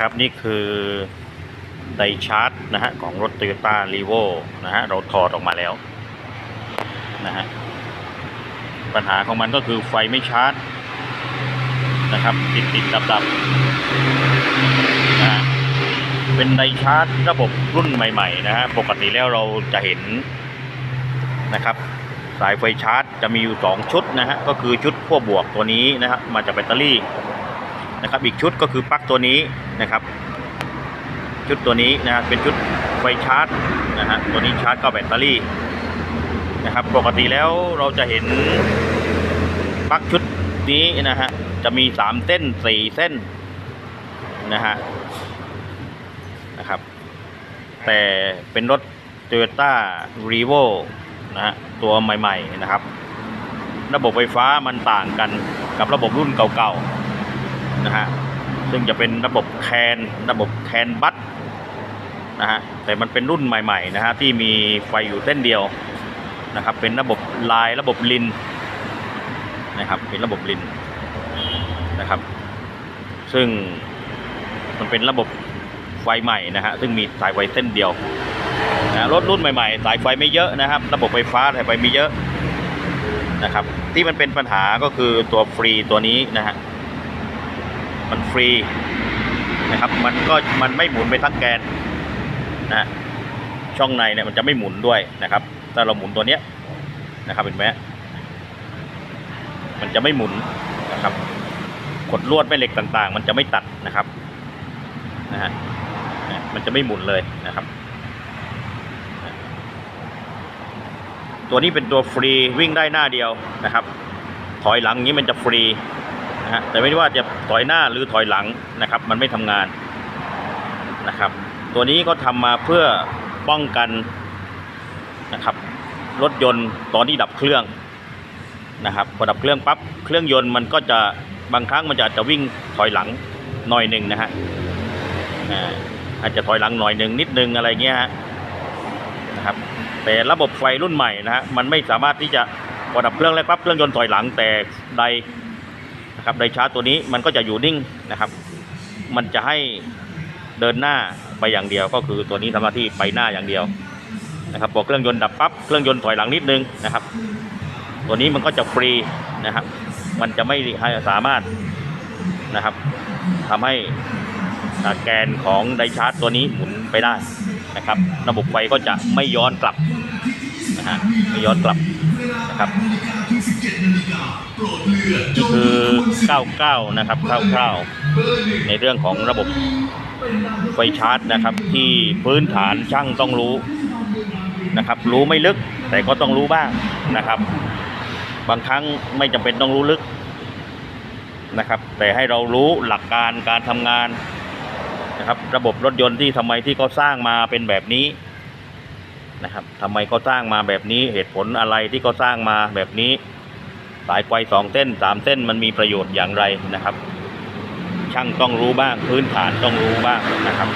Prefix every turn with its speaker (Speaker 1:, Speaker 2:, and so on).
Speaker 1: ครับนี่คือไดชาร์จนะฮะของรถ Toyota r e v o นะฮะเราถอดออกมาแล้วนะฮะปัญหาของมันก็คือไฟไม่ชาร์จนะครับ ติดติดดับดับนะฮะเป็นไดชาร์จระบบรุ่นใหม่ๆนะฮะปกติแล้วเราจะเห็นนะครับ สายไฟชาร์จจะมีอยู่ 2 ชุดนะฮะก็คือชุดขั้วบวกตัวนี้นะฮะมาจากแบตเตอรี่ นะครับอีกชุดก็คือปลั๊กตัวนี้นะครับ ชุดตัวนี้นะฮะเป็นชุดไฟชาร์จนะฮะตัวนี้ชาร์จเข้าแบตเตอรี่นะครับ ปกติแล้วเราจะเห็นปลั๊กชุดนี้นะฮะจะมี3เส้น4เส้นนะฮะนะครับ แต่เป็นรถ Toyota r e v o นะฮะตัวใหม่ ๆ นะครับ ระบบไฟฟ้ามันต่างกันกับระบบรุ่นเก่าๆ นะฮะซึ่งจะเป็นระบบแคนระบบแคนบัตนะฮะแต่มันเป็นรุ่นใหม่ๆนะฮะที่มีไฟอยู่เส้นเดียวนะครับเป็นระบบลายระบบลินนะครับเป็นระบบลินนะครับ ซึ่งมันเป็นระบบไฟใหม่นะฮะซึ่งมีสายไฟเส้นเดียวนะรถรุ่นใหม่ๆ สายไฟไม่เยอะนะครับ ระบบไฟฟ้าสายไฟไม่เยอะนะครับ ที่มันเป็นปัญหาก็คือตัวฟรีตัวนี้นะฮะ มันฟรีนะครับ มันก็มันไม่หมุนไปทั้งแกนนะช่องในเนี่ยมันจะไม่หมุนด้วยนะครับ ถ้าเราหมุนตัวเนี้ยนะครับเห็นไหมมันจะไม่หมุนนะครับขดลวดแม่เหล็กต่างๆ มันจะไม่ตัดนะครับนะฮะมันจะไม่หมุนเลยนะครับ ตัวนี้เป็นตัวฟรีวิ่งได้หน้าเดียวนะครับ ถอยหลังนี้มันจะฟรี นะฮะแต่ไม่ว่าจะถอยหน้าหรือถอยหลังนะครับ มันไม่ทำงานนะครับ ตัวนี้ก็ทำมาเพื่อป้องกันนะครับ รถยนต์ตอนที่ดับเครื่องนะครับพอดับเครื่องปั๊บเครื่องยนต์มันก็จะบางครั้งมันจะอาจจะวิ่งถอยหลังหน่อยหนึ่งนะฮะอาจจะถอยหลังหน่อยหนึ่งนิดนึงอะไรเงี้ยฮะนะครับ แต่ระบบไฟรุ่นใหม่นะฮะมันไม่สามารถที่จะพอดับเครื่องแล้วปั๊บเครื่องยนต์ถอยหลังแต่ได นะครับไดชาร์จตัวนี้มันก็จะอยู่นิ่งนะครับ มันจะให้เดินหน้าไปอย่างเดียว ก็คือตัวนี้ทำหน้าที่ไปหน้าอย่างเดียวนะครับพอเครื่องยนต์ดับปั๊บเครื่องยนต์ถอยหลังนิดนึงนะครับ ตัวนี้มันก็จะฟรีนะครับ มันจะไม่ให้สามารถนะครับทำให้แกนของไดชาร์จตัวนี้หมุนไปได้นะครับ ระบบไฟก็จะไม่ย้อนกลับ นะไม่ย้อนกลับนะครับนี่คือ 99 นะครับคร่าวๆในเรื่องของระบบไฟชาร์จนะครับ ที่พื้นฐานช่างต้องรู้นะครับ รู้ไม่ลึกแต่ก็ต้องรู้บ้างนะครับ บางครั้งไม่จำเป็นต้องรู้ลึกนะครับ แต่ให้เรารู้หลักการการทำงานนะครับ ระบบรถยนต์ที่ทำไมที่เขาสร้างมาเป็นแบบนี้ นะครับทำไมเขาสร้างมาแบบนี้เหตุผลอะไรที่เขาสร้างมาแบบนี้ สายไฟสองเส้นสามเส้นมันมีประโยชน์อย่างไรนะครับ ช่างต้องรู้บ้างพื้นฐานต้องรู้บ้างนะครับ